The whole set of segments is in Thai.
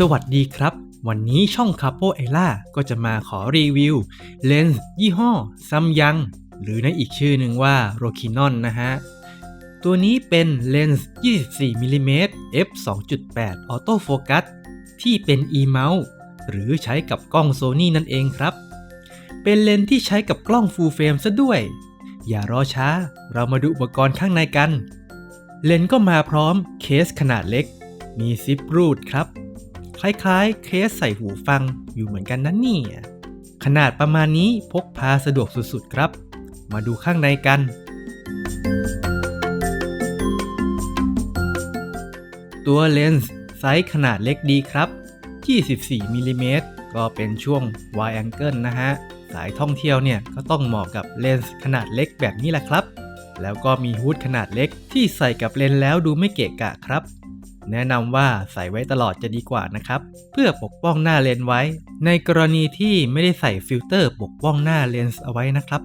สวัสดีครับ วันนี้ช่อง c a p o e l a ก็จะมาขอรีวิว เลนส์ยี่ห้อซัมยัง หรือในอีกชื่อหนึ่งว่า r o k i n o n นะฮะ ตัวนี้เป็นเลนส์ 24 มิลิเมตร f 2.8 ออโต้โฟกัสที่เป็น e-mount หรือใช้กับกล้อง Sony นั่นเองครับ เป็นเลนส์ที่ใช้กับกล้อง full frame ซะด้วย อย่ารอช้า เรามาดูอุปกรณ์ข้างในกัน เลนส์ก็มาพร้อมเคสขนาดเล็ก มีซิปรูดครับ คล้ายๆ เคสใส่หูฟังอยู่เหมือนกันนั่นนี่ขนาดประมาณนี้พกพาสะดวกสุดๆครับ มาดูข้างในกัน ตัวเลนส์ไซส์ขนาดเล็กดีครับ 24มิลิเมตรก็เป็นช่วง wide angle นะฮะ สายท่องเที่ยวเนี่ยก็ต้องเหมาะกับเลนส์ขนาดเล็กแบบนี้แหละครับ แล้วก็มีฮูดขนาดเล็กที่ใส่กับเลนส์แล้วดูไม่เกะกะครับ แนะนำว่าใส่ไว้ตลอดจะดีกว่านะครับ เพื่อปกป้องหน้าเลนส์ไว้ ในกรณีที่ไม่ได้ใส่ฟิลเตอร์ปกป้องหน้าเลนส์เอาไว้นะครับ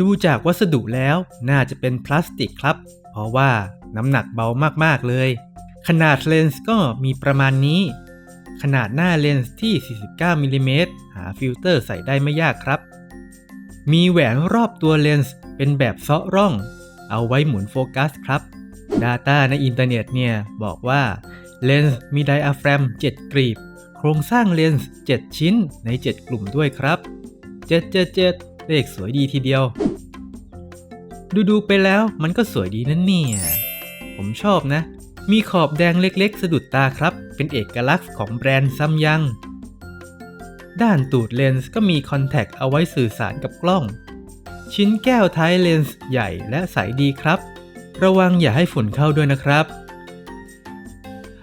ดูจากวัสดุแล้วน่าจะเป็นพลาสติกครับ เพราะว่าน้ำหนักเบามากๆเลย ขนาดเลนส์ก็มีประมาณนี้ ขนาดหน้าเลนส์ที่ 49มิลิเมตรหาฟิลเตอร์ใส่ได้ไม่ยากครับ มีแหวนรอบตัวเลนส์เป็นแบบเซาะร่อง เอาไว้หมุนโฟกัสครับ Data ในอินเทอร์เน็ตเนี่ย บอกว่าเลนส์มีไดอะแฟรม 7 กรีบ โครงสร้างเลนส์ 7 ชิ้นใน 7 กลุ่มด้วยครับ 777 เลขสวยดีทีเดียว ดูๆไปแล้วมันก็สวยดีนั่นเนี่ย ผมชอบนะ มีขอบแดงเล็กๆ สะดุดตาครับ เป็นเอกลักษณ์ของแบรนด์ซัมยัง ด้านตูดเลนส์ก็มีคอนแทคเอาไว้สื่อสารกับกล้อง ชิ้นแก้วท้ายเลนส์ใหญ่และใสดีครับ ระวังอย่าให้ฝุ่นเข้าด้วยนะครับ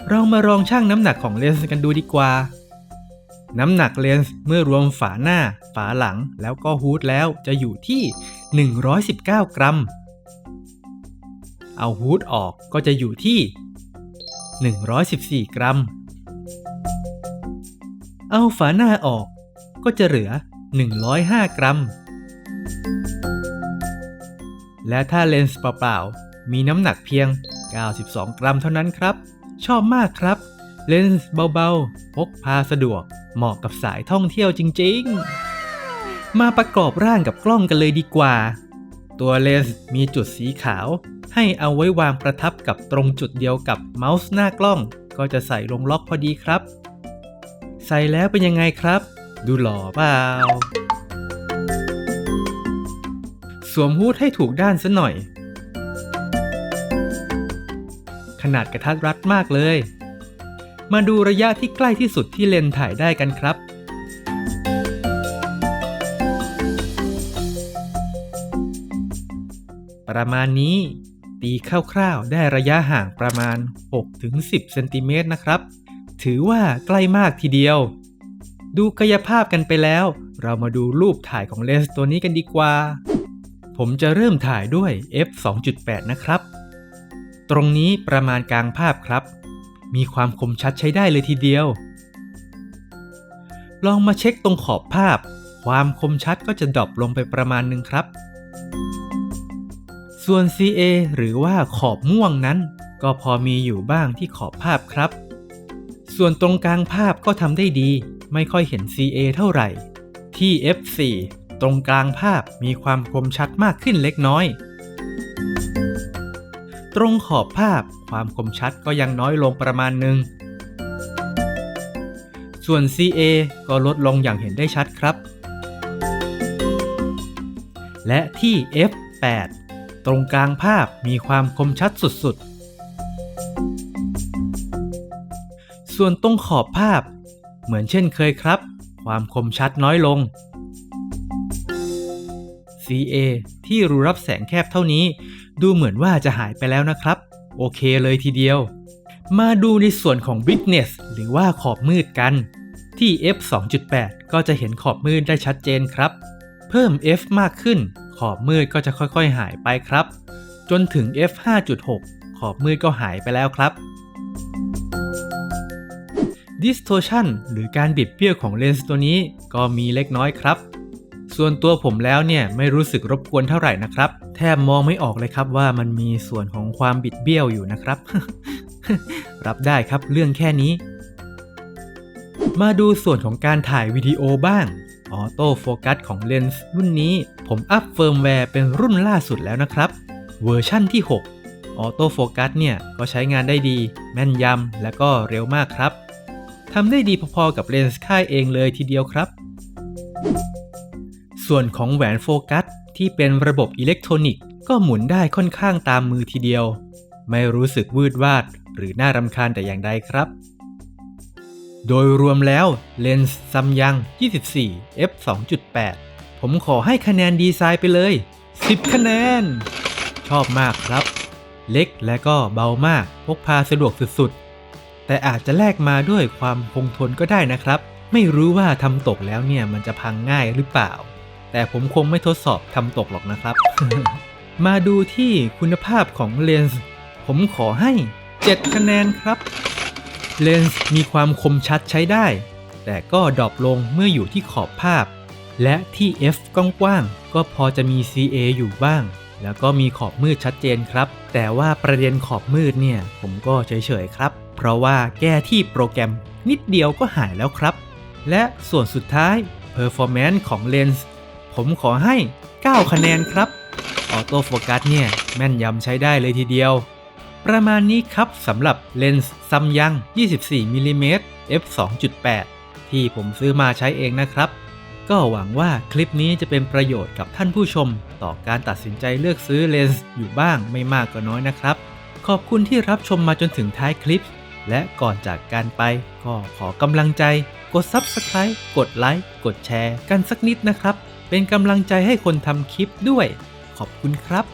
เรามาลองชั่งน้ำหนักของเลนส์กันดูดีกว่า น้ำหนักเลนส์เมื่อรวมฝาหน้า ฝาหลังแล้วก็ฮูดแล้วจะอยู่ที่ 119 กรัม เอาฮูดออกก็จะอยู่ที่ 114 กรัม เอาฝาหน้าออกก็จะเหลือ 105 กรัมและถ้าเลนส์เปล่า มีน้ำหนักเพียง 92 กรัมเท่านั้นครับ ชอบมากครับ เลนส์เบาๆ พกพาสะดวก เหมาะกับสายท่องเที่ยวจริงๆ มาประกอบร่างกับกล้องกันเลยดีกว่า ตัวเลนส์มีจุดสีขาว ให้เอาไว้วางประทับกับตรงจุดเดียวกับเมาส์หน้ากล้อง ก็จะใส่ลงล็อกพอดีครับ ใส่แล้วเป็นยังไงครับ ดูหล่อเปล่าสวมฮูดให้ถูกด้านซะหน่อย ขนาดกระทัดรัดมากเลย มาดูระยะที่ใกล้ที่สุดที่เลนส์ถ่ายได้กันครับ ประมาณนี้ตีคร่าวๆได้ระยะห่างประมาณ 6-10เซนติเมตรนะครับ ถือว่าใกล้มากทีเดียว ดูกายภาพกันไปแล้ว เรามาดูรูปถ่ายของเลนส์ตัวนี้กันดีกว่า ผมจะเริ่มถ่ายด้วย f 2.8 นะครับ ตรงนี้ประมาณกลางภาพครับ มีความคมชัดใช้ได้เลยทีเดียว ลองมาเช็คตรงขอบภาพ ความคมชัดก็จะดรอปลงไปประมาณหนึ่งครับ ส่วน CA หรือว่าขอบม่วงนั้น ก็พอมีอยู่บ้างที่ขอบภาพครับ ส่วนตรงกลางภาพก็ทำได้ดี ไม่ค่อยเห็น CA เท่าไหร่ ที่ F4 ตรงกลางภาพมีความคมชัดมากขึ้นเล็กน้อย ตรงขอบภาพความคมชัดก็ยังน้อยลงประมาณหนึ่ง ส่วน CA ก็ลดลงอย่างเห็นได้ชัดครับ และที่ F8 ตรงกลางภาพมีความคมชัดสุดๆ ส่วนตรงขอบภาพ เหมือนเช่นเคยครับ ความคมชัดน้อยลง CA ที่รูรับแสงแคบเท่านี้ ดูเหมือนว่าจะหายไปแล้วนะครับ โอเคเลยทีเดียว มาดูในส่วนของ Brightness หรือว่าขอบมืดกัน ที่ f 2.8 ก็จะเห็นขอบมืดได้ชัดเจนครับ เพิ่ม f มากขึ้น ขอบมืดก็จะค่อยๆหายไปครับ จนถึง f 5.6 ขอบมืดก็หายไปแล้วครับ Distortion หรือการบิดเบี้ยวของเลนส์ตัวนี้ก็มีเล็กน้อยครับ ส่วนตัวผมแล้วเนี่ยไม่รู้สึกรบกวนเท่าไหร่นะครับ แทบมองไม่ออกเลยครับว่ามันมีส่วนของความบิดเบี้ยวอยู่นะครับ รับได้ครับเรื่องแค่นี้ มาดูส่วนของการถ่ายวิดีโอบ้างออโต้โฟกัสของเลนส์รุ่นนี้ผมอัพเฟิร์มแวร์เป็นรุ่นล่าสุดแล้วนะครับ เวอร์ชั่นที่ 6 ออโต้โฟกัสเนี่ยก็ใช้งานได้ดี แม่นยำและก็เร็วมากครับทำได้ดีพอๆกับเลนส์ค่ายเองเลยทีเดียวครับ ส่วนของแหวนโฟกัสที่เป็นระบบอิเล็กทรอนิกส์ก็หมุนได้ค่อนข้างตามมือทีเดียว ไม่รู้สึกวืดวาด หรือน่ารำคาญแต่อย่างใดครับ โดยรวมแล้วเลนส์ซัมยัง 24 f 2.8 ผมขอให้คะแนนดีไซน์ไปเลย 10 คะแนน ชอบมากครับ เล็กและก็เบามาก พกพาสะดวกสุดๆ แต่อาจจะแลกมาด้วยความคงทนก็ได้นะครับ ไม่รู้ว่าทำตกแล้วเนี่ยมันจะพังง่ายหรือเปล่า แต่ผมคงไม่ทดสอบทำตกหรอกนะครับ มาดูที่คุณภาพของเลนส์ผมขอให้ 7 คะแนนครับ เลนส์มีความคมชัดใช้ได้ แต่ก็ดรอปลงเมื่ออยู่ที่ขอบภาพ และที่ f กว้างๆก็พอจะมี CA อยู่บ้าง แล้วก็มีขอบมืดชัดเจนครับ แต่ว่าประเด็นขอบมืดเนี่ย ผมก็เฉยๆครับ เพราะว่าแก้ที่โปรแกรมนิดเดียวก็หายแล้วครับ และส่วนสุดท้าย Performance ของเลนส์ ผมขอให้ 9 คะแนนครับ ออโต้โฟกัสเนี่ยแม่นยำใช้ได้เลยทีเดียว ประมาณนี้ครับสำหรับเลนส์ซัมยัง 24มิลลิเมตร f 2.8 ที่ผมซื้อมาใช้เองนะครับ ก็หวังว่าคลิปนี้จะเป็นประโยชน์กับท่านผู้ชม ต่อการตัดสินใจเลือกซื้อเลนส์อยู่บ้างไม่มากก็น้อยนะครับ ขอบคุณที่รับชมมาจนถึงท้ายคลิป และก่อนจากการไป ก็ขอกำลังใจ กด Subscribe กดไลค์กดแชร์กันสักนิดนะครับ เป็นกำลังใจให้คนทำคลิปด้วย ขอบคุณครับ